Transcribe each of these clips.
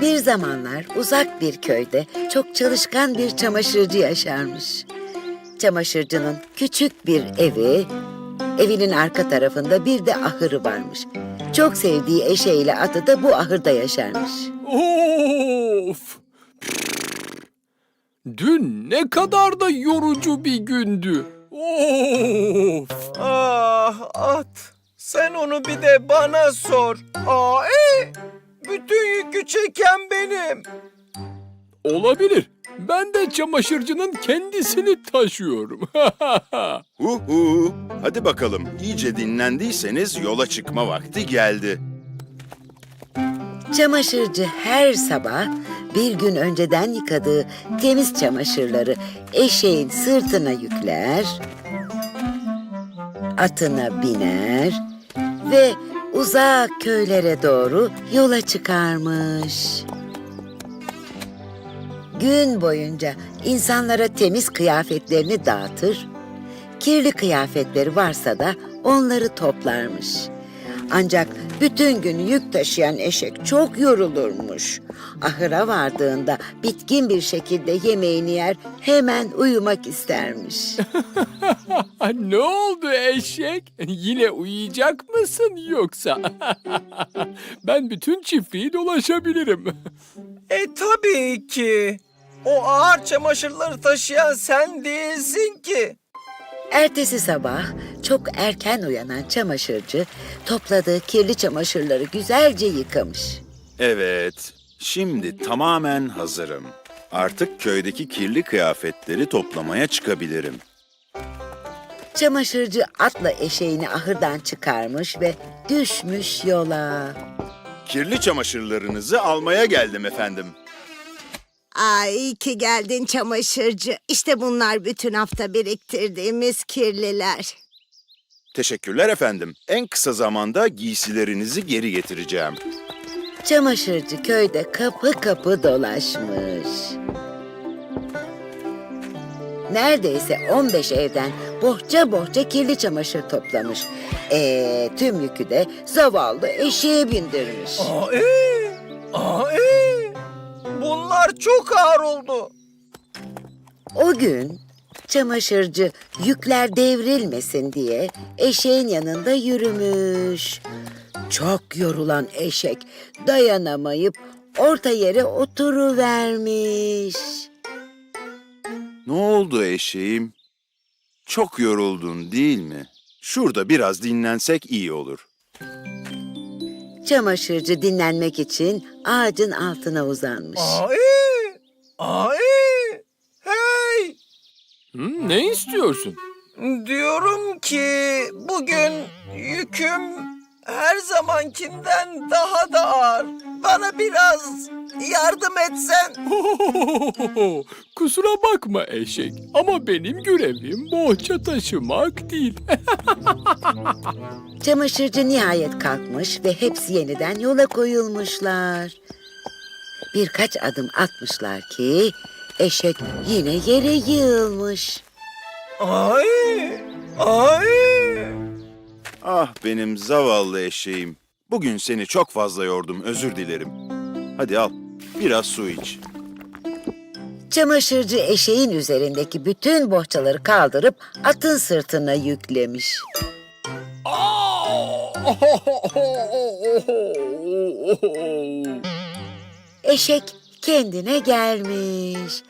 Bir zamanlar uzak bir köyde çok çalışkan bir çamaşırcı yaşarmış. Çamaşırcının küçük bir evi, evinin arka tarafında bir de ahırı varmış. Çok sevdiği eşeğiyle atı da bu ahırda yaşarmış. Of! Dün ne kadar da yorucu bir gündü. Of! Ah at. Sen onu bir de bana sor. Aa, e, bütün yükü çeken benim. Olabilir. Ben de çamaşırcının kendisini taşıyorum. Uhu. Hadi bakalım. İyice dinlendiyseniz yola çıkma vakti geldi. Çamaşırcı her sabah bir gün önceden yıkadığı temiz çamaşırları eşeğin sırtına yükler, atına biner ve uzak köylere doğru yola çıkarmış. Gün boyunca insanlara temiz kıyafetlerini dağıtır, kirli kıyafetleri varsa da onları toplarmış. Ancak bütün gün yük taşıyan eşek çok yorulurmuş. Ahıra vardığında bitkin bir şekilde yemeğini yer, hemen uyumak istermiş. ne oldu eşek? Yine uyuyacak mısın yoksa? ben bütün çiftliği dolaşabilirim. E tabii ki. O ağır çamaşırları taşıyan sen değilsin ki. Ertesi sabah çok erken uyanan çamaşırcı topladığı kirli çamaşırları güzelce yıkamış. Evet. Şimdi tamamen hazırım. Artık köydeki kirli kıyafetleri toplamaya çıkabilirim. Çamaşırcı atla eşeğini ahırdan çıkarmış ve düşmüş yola. Kirli çamaşırlarınızı almaya geldim efendim. Ay iyi ki geldin çamaşırcı. İşte bunlar bütün hafta biriktirdiğimiz kirliler. Teşekkürler efendim. En kısa zamanda giysilerinizi geri getireceğim. Çamaşırcı köyde kapı kapı dolaşmış. Neredeyse 15 evden bohça bohça kirli çamaşır toplamış. Ee, tüm yükü de zavallı eşeğe bindirmiş. Aa, e, aa, e. Bunlar çok ağır oldu. O gün çamaşırcı yükler devrilmesin diye eşeğin yanında yürümüş. Çok yorulan eşek dayanamayıp orta yere oturuvermiş. Ne oldu eşeğim? Çok yoruldun değil mi? Şurada biraz dinlensek iyi olur. Çamaşırcı dinlenmek için ağacın altına uzanmış. Aa, e. Hey, Hı, ne istiyorsun? diyorum ki bugün yüküm her zamankinden daha da ağır. Bana biraz yardım etsen. Kusura bakma eşek ama benim görevim bohça taşımak değil. Çamaşırcı nihayet kalkmış ve hepsi yeniden yola koyulmuşlar. Birkaç adım atmışlar ki eşek yine yere yığılmış. Ay, ay. Ah benim zavallı eşeğim. Bugün seni çok fazla yordum, özür dilerim. Hadi al, biraz su iç. Çamaşırcı eşeğin üzerindeki bütün bohçaları kaldırıp atın sırtına yüklemiş. Eşek kendine gelmiş.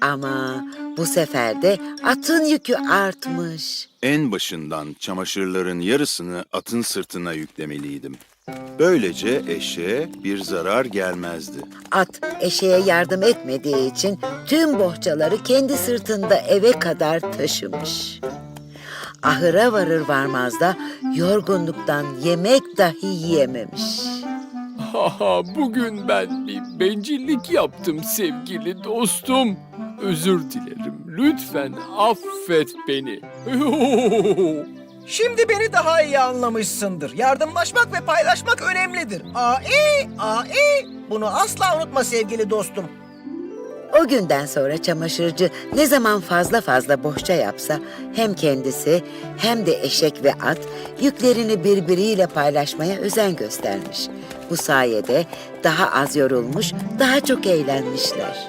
Ama bu sefer de atın yükü artmış. En başından çamaşırların yarısını atın sırtına yüklemeliydim. Böylece eşeğe bir zarar gelmezdi. At eşeğe yardım etmediği için tüm bohçaları kendi sırtında eve kadar taşımış. Ahıra varır varmaz da yorgunluktan yemek dahi yiyememiş. Haha, Bugün ben bir bencillik yaptım sevgili dostum. Özür dilerim. Lütfen affet beni. Şimdi beni daha iyi anlamışsındır. Yardımlaşmak ve paylaşmak önemlidir. Aa, e, e. Bunu asla unutma sevgili dostum. O günden sonra çamaşırcı ne zaman fazla fazla bohça yapsa hem kendisi hem de eşek ve at yüklerini birbiriyle paylaşmaya özen göstermiş. Bu sayede daha az yorulmuş, daha çok eğlenmişler.